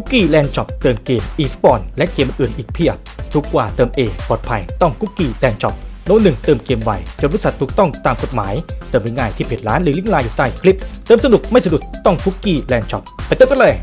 คุกกี้แลนด์ช็อปเติมเกมอีสปอนและเกมอื่นอีกเพียบ ทุกกว่าเติมเองปลอดภัยต้องคุกกี้แลนด์ช็อปโน้ตหนึ่งเติมเกมไวจนบริษัทถูกต้องตามกฎหมาย เติมง่ายที่เพจร้านหรือลิงก์ไลน์อยู่ใต้คลิป เติมสนุกไม่สะดุดต้องคุกกี้แลนด์ช็อปไปเติมกันเลย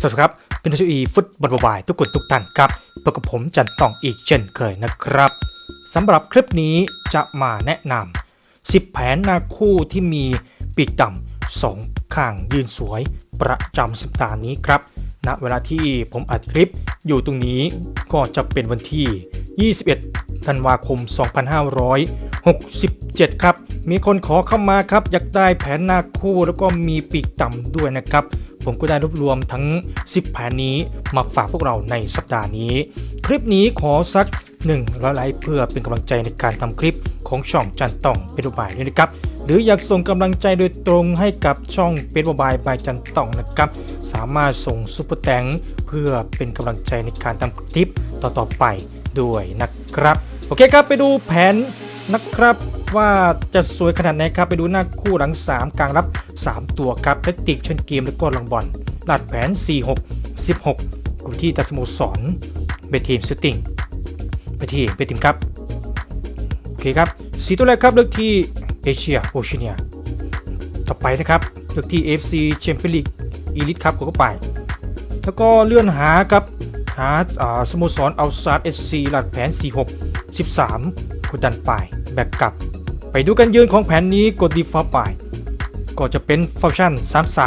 สวัสดีครับเป็นทัชอีฟุตบอลบายทุกคนทุกท่านครับพบกับผมจันตองอีกเช่นเคยนะครับสำหรับคลิปนี้จะมาแนะนำ10 แผนหน้าคู่ที่มีปีกต่ำสองข้างยืนสวยประจำสัปดาห์นี้ครับ ณเวลาที่ผมอัดคลิปอยู่ตรงนี้ก็จะเป็นวันที่ 21 ธันวาคม 2567 ครับ มีคนขอเข้ามาครับ อยากได้แผนหน้าคู่แล้วก็มีปีกต่ำด้วยนะครับ ผมก็ได้รวบรวมทั้ง 10 แผนนี้มาฝากพวกเราในสัปดาห์นี้ คลิปนี้ขอสัก1ร้อยไลค์เพื่อเป็นกำลังใจในการทำคลิปของช่องจันต่องเป็นบายด้วยนะครับ หรืออยากส่งกำลังใจโดยตรงให้กับช่องเป็นบายบายจันต่องนะครับ สามารถส่งซุปเปอร์แตงเพื่อเป็นกำลังใจในการทำคลิปต่อๆไปด้วยนะครับ โอเคครับไปดูแผนนะครับว่าจะสวยขนาดไหนครับ ไปดูหน้าคู่หลัง 3 กลางรับ 3 ตัวครับแทคติกเชิญเกมแล้วก็ลองบอลลาดแผน 4 6 16กูที่ตัดสโมสรเบทีมสติงไปที่เบทีมครับ โอเคครับสีตัวแรกครับเลือกที่ เอเชียโอเชียเนียต่อไปนะครับเลือกที่ FC แชมเปี้ยนลีกอีลิทครับกดเข้าไป แล้วก็เลื่อนหาครับหาอ่าสโมสรอัลซาร์เอสซีหลักแผน 46 13กดดันไปแบกกลับ ไปดูกันยืนของแผนนี้กดดีฟอลไปก็จะเป็นฟังก์ชัน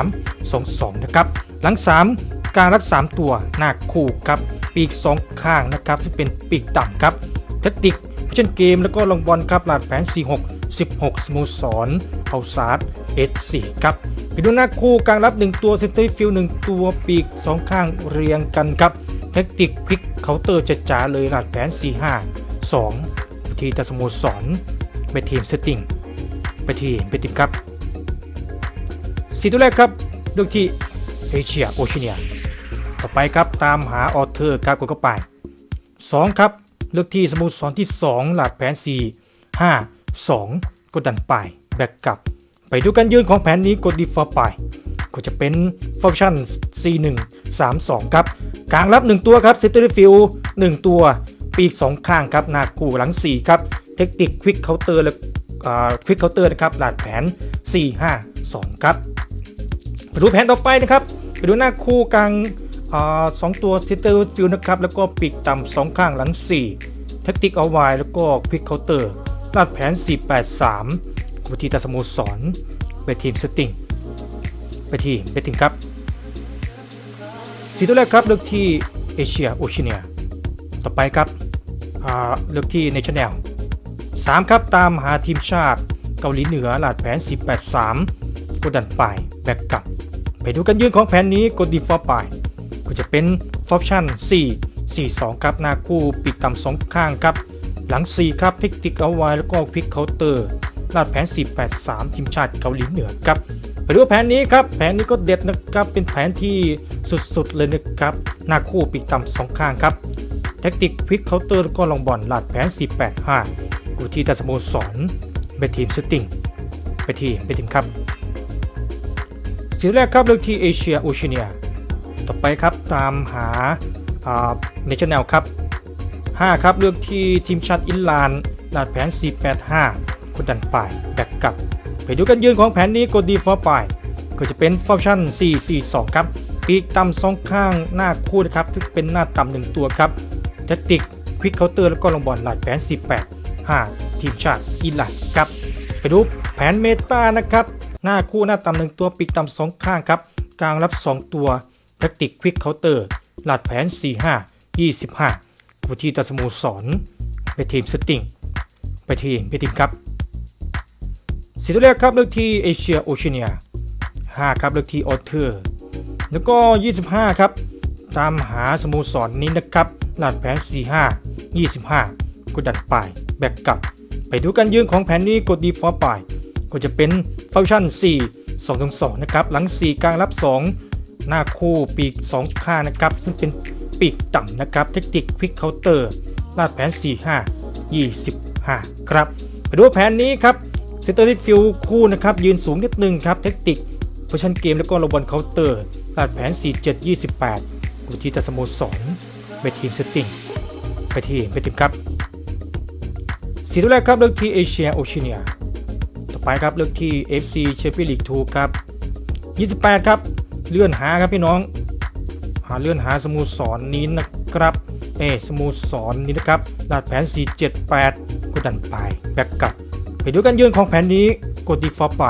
33 22 นะครับ หลัง 3 การรัก 3 ตัวหน้าคู่ครับ ปีก 2 ข้างนะครับ ซึ่งเป็นปีกต่ำครับแทคติกพิชนเกมแล้วก็ลงบอลครับหลาดแผน 46 16 สโมสรเอาซาร์ดเอสสี่ครับไปดูหน้าคู่กลางรับ 1 ตัวเซนเตอร์ฟิล1ตัวปีก 2 ข้างเรียงกันครับแทคติกควิกเคาน์เตอร์จ๋าเลยหลาดแผน 45 2 ทีตาสโมสรไปทีมเซตติ้งไปทีมไปทีมครับสีตัวแรกครับเลือกที่เอเชียโอเชียเนียต่อไปครับตามหาออเทอร์ครับกดเข้าไป 2 ครับ เลือกที่สโมสรที่ 2 หลาดแผน 4 5 2 กดดันไปแบ็กกลับ ไปดูกันยืนของแผนนี้กดดีฟอร์ไปก็จะเป็นฟังก์ชัน C1 3 2 ครับ กลางรับ 1 ตัวครับเซตเตอร์ฟิล1ตัว ปีก 2 ข้างครับ หน้าคู่หลัง 4 ครับ เทคนิคควิกเคาน์เตอร์และควิกเคาน์เตอร์นะครับหลาดแผน 4 5 2 ครับไปดูแผนต่อไปนะครับ ไปดูหน้าคู่กลางสองตัวซิสเตอร์ฟิลนะครับ แล้วก็ปีกต่ำสองข้างหลัง4แท็กติกเอาไว้แล้วก็ควิกเคาน์เตอร์ ลาดแผน 483กุทีตาสโมสรไปทีมสติงไปทีมไปทีมครับสีตัวแรกครับเลือกที่เอเชียโอเชียเนียต่อไปครับเลือกที่เนชั่นแนล3ครับตามหาทีมชาติเกาหลีเหนือหลาดแผน483กดดันไปแบกกลับ ไปดูกันยืนของแผนนี้กดดีฟอร์ไปก็จะเป็นฟังก์ชัน4 4 2 ครับ หน้าคู่ปีกต่ำสองข้างครับ หลัง 4 ครับเทคนิคเอาไว้ แล้วก็พลิกเคาน์เตอร์ลาดแผน 483 ทีมชาติเกาหลีเหนือครับไปดูแผนนี้ครับ แผนนี้ก็เด็ดนะครับ เป็นแผนที่สุดๆเลยนะครับ หน้าคู่ปีกต่ำสองข้างครับ แทคติกพลิกเคาน์เตอร์แล้วก็ลองบอลลาดแผน 485กูที่ตาสโมสรไปทีมสติงไปทีมไปทีมครับสีแรกครับเลือกที่เอเชียโอเชเนียต่อไปครับตามหาเนชั่นแนลครับ 5 ครับ เลือกที่ทีมชาติอินลานลาดแผน 485กดดันไปแบกกลับ ไปดูกันยืนของแผนนี้กดดีฟอร์ไปก็จะเป็นฟังก์ชั่น 442 ครับปีกต่ำสองข้างหน้าคู่นะครับที่เป็นหน้าต่ำหนึ่งตัวครับแทคติกควิกเคาน์เตอร์แล้วก็ลงบอลลาดแผน485 ทีมชาติอิหร่านครับไปดูแผนเมตานะครับหน้าคู่หน้าต่ำหนึ่งตัวปีกต่ำสองข้างครับกลางรับ 2 ตัวแทคติกควิกเคาน์เตอร์ลาดแผน 45 25 ที่ตัดสโมสรไปทีมสติงไปทีมไปทีมครับสีตัวแรกครับเลือกที่เอเชียโอเชียเนีย5ครับเลือกที่ออเทอร์แล้วก็ 25 ครับ ตามหาสโมสรนนี้นะครับลาดแผน 45 25 กดดันไปแบกกลับ ไปดูกันยืนของแผนนี้กดดีฟอร์ไปก็จะเป็นฟังก์ชัน 4 2 2 2 นะครับ หลัง 4 กลางรับ 2 หน้าคู่ปีก 2 ข้างนะครับ ซึ่งเป็น ปีกต่ำนะครับ เทคนิคควิกเคาน์เตอร์ลาดแผน 45 25 ครับไปดูแผนนี้ครับเซนเตอร์ลิฟิลคู่นะครับ ยืนสูงนิดนึงครับ เทคนิคโพชันเกมแล้วก็ระบอลเคาน์เตอร์ลาดแผน 47 28กุที่ตสโมสรไปทีมสติงไปที่ไปทีมครับสีตัวแรกครับเลือกที่เอเชียโอเชียเนียต่อไปครับเลือกที่ FC แชมเปี้ยนลีก2ครับ 28 ครับ เลื่อนหาครับพี่น้องาเลื่อนหาสโมูสรนนี้นะครับเอสโมูสรนนี้นะครับลาดแผน 478 กดดันไปแบ็กกลับ ไปดูกันยืนของแผนนี้กดดีฟอร์ไป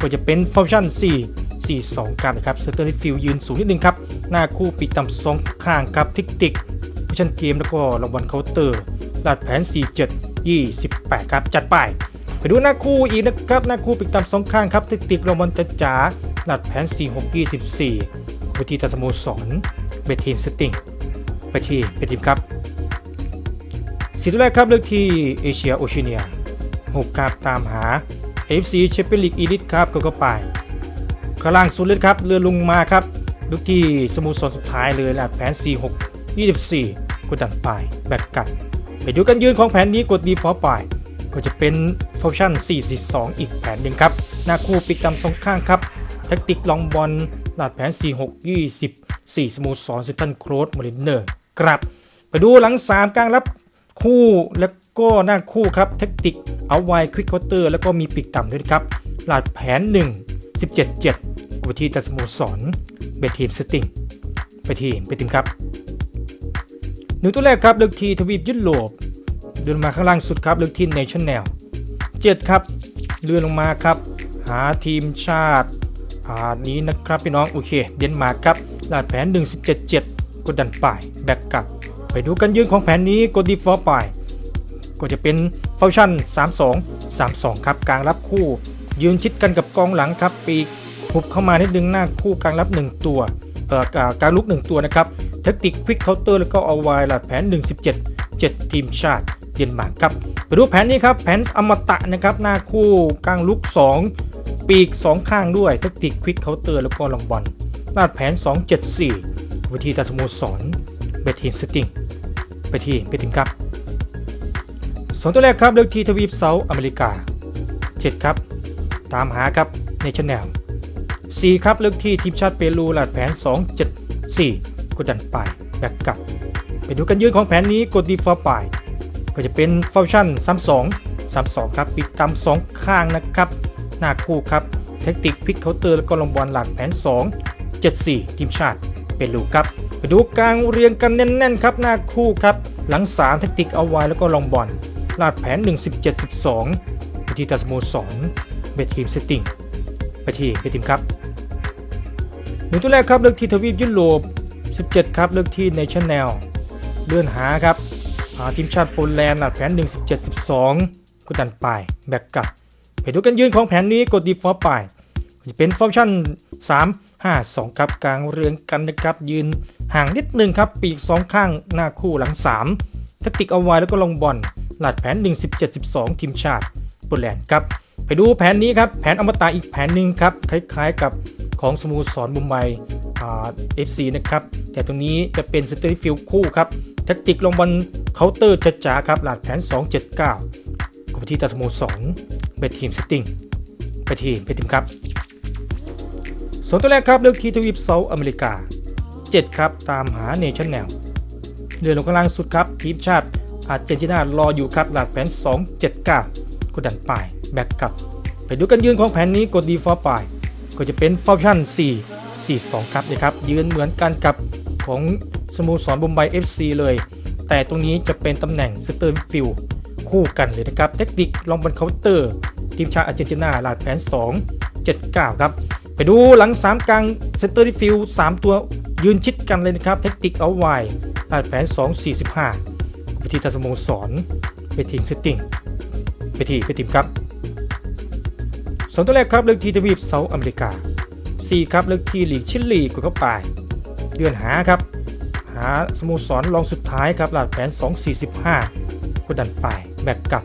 ก็จะเป็นฟังก์ชัน 4 4 2กันนะครับเซอร์เตอร์ฟิลยืนสูงนิดนึงครับ หน้าคู่ปีกต่ำสองข้างครับ ทิกติกฟังก์ชันเกมแล้วก็รางวัลเคาน์เตอร์ลาดแผน 47 28 ครับ จัดไป ไปดูหน้าคู่อีกนะครับ หน้าคู่ปีกต่ำสองข้างครับ ทิกติกรางวัลจ๋าจ๋าลาดแผน 46 24 วิธีตัดสโมสรเบทีมสติงไปที่เบทีมครับสีแรกครับเลือกที่เอเชียโอเชียเนียหกครับตามหา FC แชมเปี้ยนลีกอีลิทครับก็ก็ไปข้างล่างสุดเลยครับเรือลงมาครับเลือกที่สโมุสรสุดท้ายเลยแหลาดแผน 46 24 กดดันไปแบกกลับไปดูกันยืนของแผนนี้กดดีฟอร์ไปก็จะเป็นฟังก์ชั่น442 อีกแผนหนึ่งครับ หน้าคู่ปิกตำสองข้างครับแทคติกลองบอล ลาดแผน 46 24 สโมสรเซนตันโครสมอรินเนอร์ครับไปดูหลัง 3 กลางรับคู่แล้วก็หน้าคู่ครับแท็กติกเอาไวควิกคาน์เตอร์แล้วก็มีปีกต่ำด้วยครับหลาดแผน 1 17 7กุที่ตัดสโมสรเบทีมสติงไปทีมไปทีมครับหนึ่งตัวแรกครับเลือกทีทวีปยุโรปเดินมาข้างล่างสุดครับเลือกทีเนชั่นแนล7ครับ เลื่อนลงมาครับ หาทีมชาติ่านี้นะครับพี่น้องโอเค เดนมาร์กครับลาดแผน1 17 7 กดดันป่ายแบ็กกลับ ไปดูกันยืนของแผนนี้กดดีฟอร์ไปก็จะเป็นฟังชัน32 32 ครับกลางรับคู่ ยืนชิดกันกับกองหลังครับ ปีกหุบเข้ามานิดนึงหน้าคู่กลางรับ 1 ตัวเอ่อกลางลุก 1 ตัวนะครับแท็กติกควิกเคาน์เตอร์แล้วก็เอาไว้หลัดแผน 117 7 ทีมชาติเดนมาร์กครับไปดูแผนนี้ครับแผนอมตะนะครับหน้าคู่กลางลุก 2 ปีก 2 ข้างด้วยแท็กติกควิกเคาน์เตอร์แล้วก็ลองบอลลาดแผน 274 วิธีตัดสโมสรเบทีมสติงไปที่ไปถึงครับสองตัวแรกครับเลือกที่ทวีปเซาท์อเมริกา 7 ครับ ตามหาครับในชแนล4ครับเลือกที่ทีมชาติเปรูหลัดแผน 2 7 4 กดดันไปแบ็กกลับ ไปดูกันยืนของแผนนี้กดดีฟอร์ไปก็จะเป็นฟังก์ชัน32 32 ครับ ปิดตาม2ข้างนะครับ หน้าคู่ครับเทคติกพิกเคาน์เตอร์แล้วก็ลงบอลหลัดแผน 2 74 ทีมชาติเปรูกครับ ไปดูกลางเรียงกันแน่นๆครับหน้าคู่ครับ หลัง 3 แทคติกเอาไว้แล้วก็ลองบอลลาดแผน 1 17 12ไปที่ตัสโมสรเบทีมสติงไปที่เบทีมครับหนึ่งตัวแรกครับเลือกที่ทวีปยุโรป 17 ครับเลือกที่ในชั่นแนลเลื่อนหาครับหาทีมชาติโปแลนด์ลาดแผน 1 17 12กดดันไปแบกกลับ ไปดูกันยืนของแผนนี้กดดีฟอร์ไป จะเป็นฟังก์ชัน3 5 2 ครับกลางเรียงกันนะครับ ยืนห่างนิดนึงครับ ปีก 2 ข้างหน้าคู่หลัง3แทคติกเอาไว้แล้วก็ลงบอลหลัดแผน 1 17 12 ทีมชาติโปแลนด์ครับ ไปดูแผนนี้ครับ แผนอมตะอีกแผนหนึ่งครับ คล้ายๆกับของสโมสรบุมไบเอฟซีนะครับ แต่ตรงนี้จะเป็นสเตอร์ฟิลคู่ครับแทคติกลงบอลเคาน์เตอร์จ๋าๆครับหลัดแผน 279กับที่ตัดสโมสร เบทีมสติงไปทีมไปทีมครับส่วนตัวแรกครับเลือกที่ทวีปเซาท์อเมริกา 7 ครับตามหาเนชั่นแนลเรือลงกลางสุดครับทีมชาติอาร์เจนตินารออยู่ครับหลักแผน 279 กดดันไปแบ็กกลับ ไปดูกันยืนของแผนนี้กดดีฟอร์ไปก็จะเป็นฟังก์ชัน4 4 2 ครับนะครับ ยืนเหมือนกันกับของสโมสรบุมไบ FC เลย แต่ตรงนี้จะเป็นตำแหน่งสเตอร์ฟิล คู่กันเลยนะครับเทคนิคลองบอลเคาน์เตอร์ ทีมชาติอาร์เจนตินาลักแผน 2 79 ครับ ไปดูหลัง 3 กลางเซนเตอร์ที่ฟิล3ตัวยืนชิดกันเลยนะครับ เทคนิคเอาไว้ลาดแผน 2 45ไปที่ทัสโมสรไปทีมเซตติ้งไปที่ไปทีมครับสองตัวแรกครับเลือกที่ทวีปเซาท์อเมริกา 4 ครับเลือกที่ลีกชิลีกดเข้าไปเดือนหาครับ หาสโมสรรองสุดท้ายครับหลักแผน 245กดดันไป แบกกลับ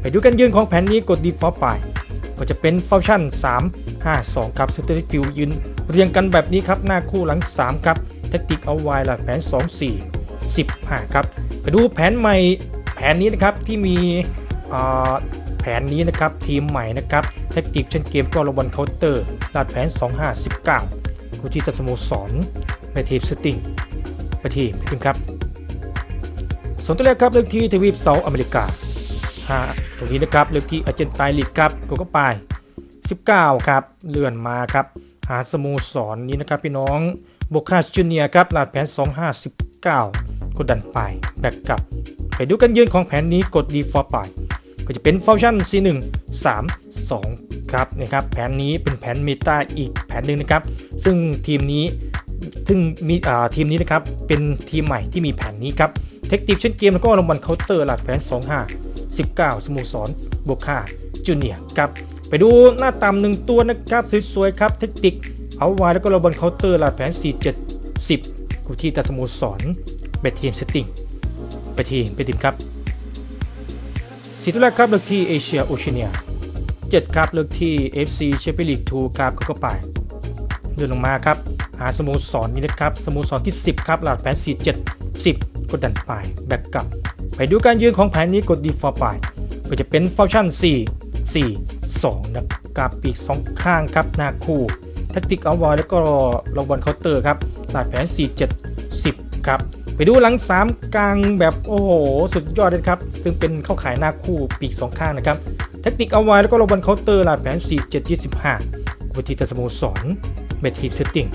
ไปดูกันยืนของแผนนี้กดดีฟอร์ไป ก็จะเป็นฟังก์ชัน 3 5 2 ครับเซนเตอร์ฟิลยืน เรียงกันแบบนี้ครับ หน้าคู่หลัง 3 ครับ แทคติกเอาไว้หลักแผน 2 4 15 ครับ ไปดูแผนใหม่แผนนี้นะครับที่มีอ่าแผนนี้นะครับทีมใหม่นะครับแทคติกเช่นเกมก็ระบอลเคาน์เตอร์ลาดแผน 25 19กูที่ตัดสโมสรไปทีมสติงไปทีมไปทีมครับส่วนตัวแรกครับเลือกที่ทวีปเซาอเมริกา ฮะตรงนี้นะครับเลือกที่อาร์เจนตินาลีกครับก็ก็ไป 19 ครับ เลื่อนมาครับ หาสโมสรนี้นะครับพี่น้องโบคาจูเนียครับลาดแผน 259กดดันไปแบกกลับ ไปดูกันยืนของแผนนี้กดดีฟอร์ไป ก็จะเป็นฟังก์ชัน C1 3 2 ครับนะครับแผนนี้เป็นแผนเมตาอีกแผนหนึ่งนะครับ ซึ่งทีมนี้ซึ่งมีทีมนี้นะครับเป็นทีมใหม่ที่มีแผนนี้ครับเทคนิคเช่นเกมแล้วก็รางวัลเคาน์เตอร์หลัดแผน 25 19 สโมสรโบคาจูเนียครับ ไปดูหน้าต่ำหนึ่งตัวนะครับ สวยๆครับ เทคนิคเอาไว้แล้วก็รางวัลเคาน์เตอร์ลัดแผน 4 7 10กูที่ตาสโมสรเบททีมเซตติ้งไปทีมไปทีมครับสีตัวแรกครับเลือกที่เอเชียโอเชียเนีย7ครับเลือกที่ FC แชมเปี้ยนลีก2ครับก็ไปเดินลงมาครับ หาสโมสรนี้นะครับ สโมสรที่ 10 ครับหลักแผน4 7 10 กดดันไปแบ็กกลับ ไปดูการยืนของแผนนี้กดดีฟอร์ไปก็จะเป็นฟังก์ชัน4 4 2 นะครับปีก 2 ข้างครับหน้าคู่แท็กติกเอาไว้แล้วก็รางวัลเคาน์เตอร์ครับหลักแผน 4 7 10 ครับ ไปดูหลัง 3 กลางแบบโอ้โห สุดยอดเลยครับ ซึ่งเป็นเข้าขายหน้าคู่ปีก 2 ข้างนะครับเทคนิคเอาไว้แล้วก็ระบันเคาน์เตอร์ลาดแผน 4 7 25วิธีตัดสโมสรเบทีมเซตติ้ง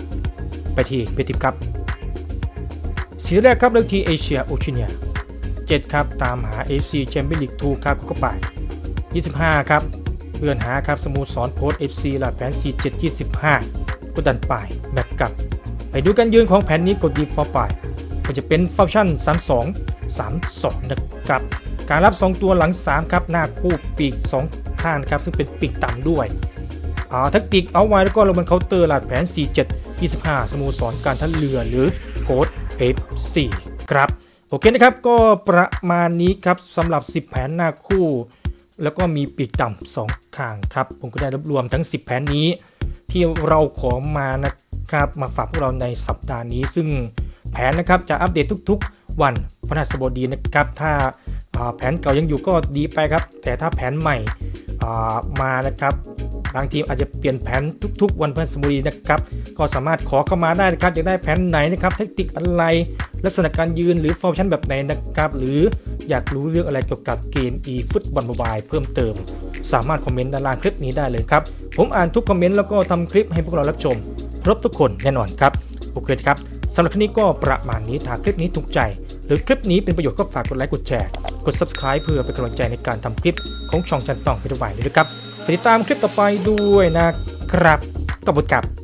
ไปที่เบทีมครับสีแรกครับเลือกที่เอเชียโอเชียเนีย 7 ครับ ตามหา AC แชมเปี้ยนลีก2ครับก็ไป 25 ครับเลื่อนหาครับสโมสรโพส FC ลาดแผน 4 7 25 กดดันไปแบ็กกลับ ไปดูการยืนของแผนนี้กดดีฟอร์ไปก็จะเป็นฟังก์ชัน 32 32 นะครับ การรับ 2 ตัวหลัง 3 ครับหน้าคู่ปีก 2 ข้างนะครับ ซึ่งเป็นปีกต่ำด้วยอาทักติกเอาไว้แล้วก็ลงบนเคาน์เตอร์หลัดแผน 47 25 สโมสรการท่าเรือหรือโพสเอฟซีครับ โอเคนะครับ ก็ประมาณนี้ครับสำหรับ 10 แผนหน้าคู่ แล้วก็มีปีกต่ำ2ข้างครับ ผมก็ได้รวบรวมทั้ง 10 แผนนี้ ที่เราขอมานะครับมาฝากพวกเราในสัปดาห์นี้ ซึ่งแผนนะครับจะอัปเดตทุกๆ วันพฤหัสบดีนะครับ ถ้าแผนเก่ายังอยู่ก็ดีไปครับ แต่ถ้าแผนใหม่มานะครับ บางทีมอาจจะเปลี่ยนแผนทุก ๆ วันพฤหัสบดีนะครับ ก็สามารถขอเข้ามาได้นะครับอยากได้แผนไหนนะครับเทคนิคอะไร ลักษณะการยืนหรือฟอร์มชั่นแบบไหนนะครับ หรืออยากรู้เรื่องอะไรเกี่ยวกับเกม e ฟุตบอลโมบายเพิ่มเติม สามารถคอมเมนต์ด้านล่างคลิปนี้ได้เลยครับ ผมอ่านทุกคอมเมนต์แล้วก็ทำคลิปให้พวกเรารับชม ครบทุกคนแน่นอนครับโอเคครับสำหรับคลิปนี้ก็ประมาณนี้ถ้าคลิปนี้ถูกใจ หรือคลิปนี้เป็นประโยชน์ก็ฝากกดไลค์กดแชร์กด subscribe เพื่อเป็นกำลังใจในการทำคลิปของช่องจันต้องไปด้วยด้วยครับ ติดตามคลิปต่อไปด้วยนะครับ ขอบคุณครับ